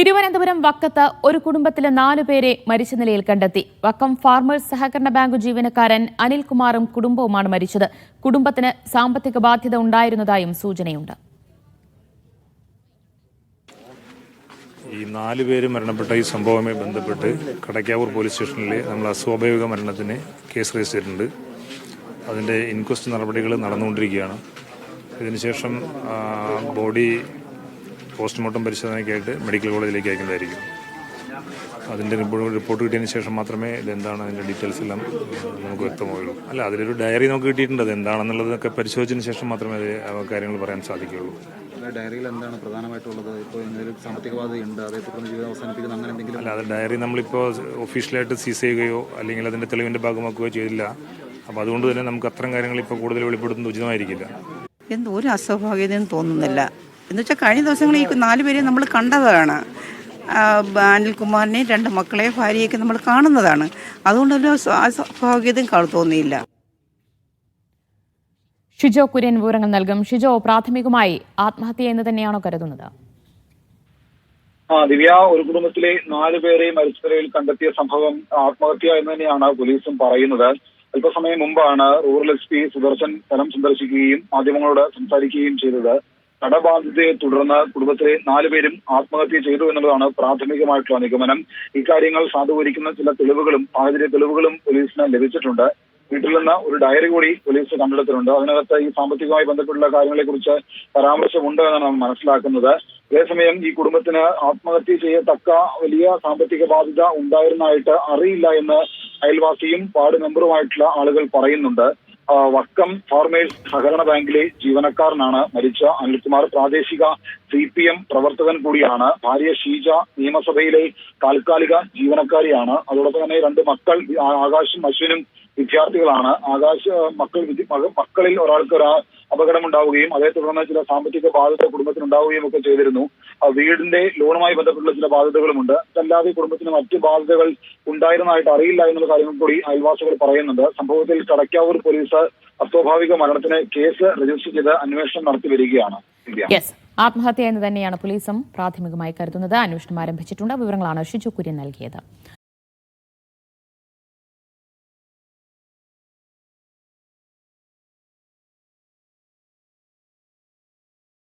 തിരുവനന്തപുരം വക്കത്ത് ഒരു കുടുംബത്തിലെ നാലു പേരെ മരിച്ച നിലയിൽ കണ്ടെത്തി. വക്കം ഫാർമേഴ്സ് സഹകരണ ബാങ്ക് ജീവനക്കാരൻ അനിൽകുമാറും കുടുംബവുമാണ് മരിച്ചത്. കുടുംബത്തിന് സാമ്പത്തിക ബാധ്യത ഉണ്ടായിരുന്നതായും സൂചനയുണ്ട്. ഈ നാല് പേര് മരണപ്പെട്ട ഈ സംഭവവുമായി ബന്ധപ്പെട്ട് കടയ്ക്കാവൂർ പോലീസ് സ്റ്റേഷനിൽ നമ്മൾ അസ്വാഭാവിക മരണത്തിന് കേസ് രജിസ്റ്റർ ചെയ്തിട്ടുണ്ട്. അതിന്റെ ഇൻക്വസ്റ്റ് നടപടികൾ നടന്നുകൊണ്ടിരിക്കുകയാണ്. ഇതിനുശേഷം ബോഡി പോസ്റ്റ്മോർട്ടം പരിശോധനയ്ക്കായിട്ട് മെഡിക്കൽ കോളേജിലേക്ക് അയക്കുന്നതായിരിക്കും. അതിന്റെ റിപ്പോർട്ട് റിപ്പോർട്ട് കിട്ടിയതിന് ശേഷം മാത്രമേ ഇതെന്താണ് അതിന്റെ ഡീറ്റെയിൽസ് എല്ലാം നമുക്ക് വ്യക്തമാവുള്ളൂ. അല്ല അതിലൊരു ഡയറി നമുക്ക് കിട്ടിയിട്ടുണ്ട്. അത് എന്താണെന്നുള്ളതൊക്കെ പരിശോധിച്ചതിന് ശേഷം മാത്രമേ അത് ആ കാര്യങ്ങൾ പറയാൻ സാധിക്കുകയുള്ളൂ. അല്ല, ഡയറിയിൽ എന്താണ് പ്രധാനമായിട്ടുള്ളത്? ഇപ്പോൾ എന്തെങ്കിലും സാമ്പത്തിക ബാധ്യതയുണ്ട് അതേ തുടർന്ന് ജീവിതം അവസാനിപ്പിക്കുന്ന അങ്ങനെ എന്തെങ്കിലും അല്ല അത് ഡയറി നമ്മളിപ്പോൾ ഒഫീഷ്യലായിട്ട് സീസ് ചെയ്യുകയോ അല്ലെങ്കിൽ അതിന്റെ തെളിവിന്റെ ഭാഗമാക്കുകയോ ചെയ്തില്ല. അപ്പോൾ അതുകൊണ്ട് തന്നെ നമുക്ക് അത്തരം കാര്യങ്ങൾ ഇപ്പോൾ കൂടുതൽ വെളിപ്പെടുത്തുന്നത് ഉചിതമായിരിക്കില്ല. എന്തോ ഒരു അസ്വാഭാവികതയും തോന്നുന്നില്ല. എന്ന് വെച്ചാൽ കഴിഞ്ഞ ദിവസങ്ങളിൽ ഈ നാല് പേരെ നമ്മൾ കണ്ടതാണ്. അനിൽകുമാറിനെയും രണ്ട് മക്കളെ ഭാര്യയൊക്കെ നമ്മൾ കാണുന്നതാണ്. അതുകൊണ്ടൊരു ഒരു അസ്വാഭാവികതയും കാണും തോന്നിയില്ല. ഷിജോ കുര്യൻ വിവരങ്ങൾ നൽകും. ഷിജോ പ്രാഥമികമായി ആത്മഹത്യ എന്ന് തന്നെയാണോ കരുതുന്നത്? ആ ദിവ്യ ഒരു കുടുംബത്തിലെ നാല് പേരെ മരിച്ചവരയിൽ കണ്ടെത്തിയ സംഭവം ആത്മഹത്യ എന്ന് തന്നെയാണ് പോലീസും പറയുന്നത്. അല്പസമയം മുമ്പാണ് റൂറൽ എസ് പി സുദർശൻ സ്ഥലം സന്ദർശിക്കുകയും മാധ്യമങ്ങളോട് സംസാരിക്കുകയും ചെയ്തത്. കടബാധിതയെ തുടർന്ന് കുടുംബത്തിലെ നാലുപേരും ആത്മഹത്യ ചെയ്തു എന്നുള്ളതാണ് പ്രാഥമികമായിട്ടുള്ള നിഗമനം. ഇക്കാര്യങ്ങൾ സാധൂകരിക്കുന്ന ചില തെളിവുകളും സാഹചര്യ തെളിവുകളും പോലീസിന് ലഭിച്ചിട്ടുണ്ട്. വീട്ടിൽ നിന്ന് ഒരു ഡയറി കൂടി പോലീസ് കണ്ടെടുത്തിട്ടുണ്ട്. അതിനകത്ത് ഈ സാമ്പത്തികമായി ബന്ധപ്പെട്ടുള്ള കാര്യങ്ങളെക്കുറിച്ച് പരാമർശമുണ്ട് എന്നാണ് നാം മനസ്സിലാക്കുന്നത്. അതേസമയം ഈ കുടുംബത്തിന് ആത്മഹത്യ ചെയ്യത്തക്ക വലിയ സാമ്പത്തിക ബാധ്യത ഉണ്ടായിരുന്നതായിട്ട് അറിയില്ല എന്ന് അയൽവാസിയും വാർഡ് മെമ്പറുമായിട്ടുള്ള ആളുകൾ പറയുന്നുണ്ട്. വക്കം ഫാർമേഴ്സ് സഹകരണ ബാങ്കിലെ ജീവനക്കാരനാണ് മരിച്ച അനിൽകുമാർ. പ്രാദേശിക സി പി എം പ്രവർത്തകൻ കൂടിയാണ്. ഭാര്യ ഷീജ നിയമസഭയിലെ താൽക്കാലിക ജീവനക്കാരിയാണ്. അതോടൊപ്പം തന്നെ രണ്ട് മക്കൾ ആകാശും അശ്വിനും വിദ്യാർത്ഥികളാണ്. ആകാശ് മക്കൾ മക്കളിൽ ഒരാൾക്ക് ഒരു അപകടമുണ്ടാവുകയും അതേ തുടർന്ന് ചില സാമ്പത്തിക ബാധ്യത കുടുംബത്തിന് ഉണ്ടാവുകയും ഒക്കെ ചെയ്തിരുന്നു. വീടിന്റെ ലോണുമായി ബന്ധപ്പെട്ടുള്ള ചില ബാധ്യതകളുമുണ്ട് അതല്ലാതെ കുടുംബത്തിന് മറ്റ് ബാധ്യതകൾ ഉണ്ടായിരുന്നതായിട്ട് അറിയില്ല എന്നുള്ള കാര്യങ്ങൾ കൂടി അയൽവാസികൾ പറയുന്നുണ്ട്. സംഭവത്തിൽ കടക്കാവൂർ പോലീസ് അസ്വാഭാവിക മരണത്തിന് കേസ് രജിസ്റ്റർ ചെയ്ത് അന്വേഷണം നടത്തി വരികയാണ്. ആത്മഹത്യ എന്ന് തന്നെയാണ് പോലീസും പ്രാഥമികമായി കരുതുന്നത്. അന്വേഷണം ആരംഭിച്ചിട്ടുണ്ട്. വിവരങ്ങളാണ് ഷിജു കുര്യൻ നൽകിയത്.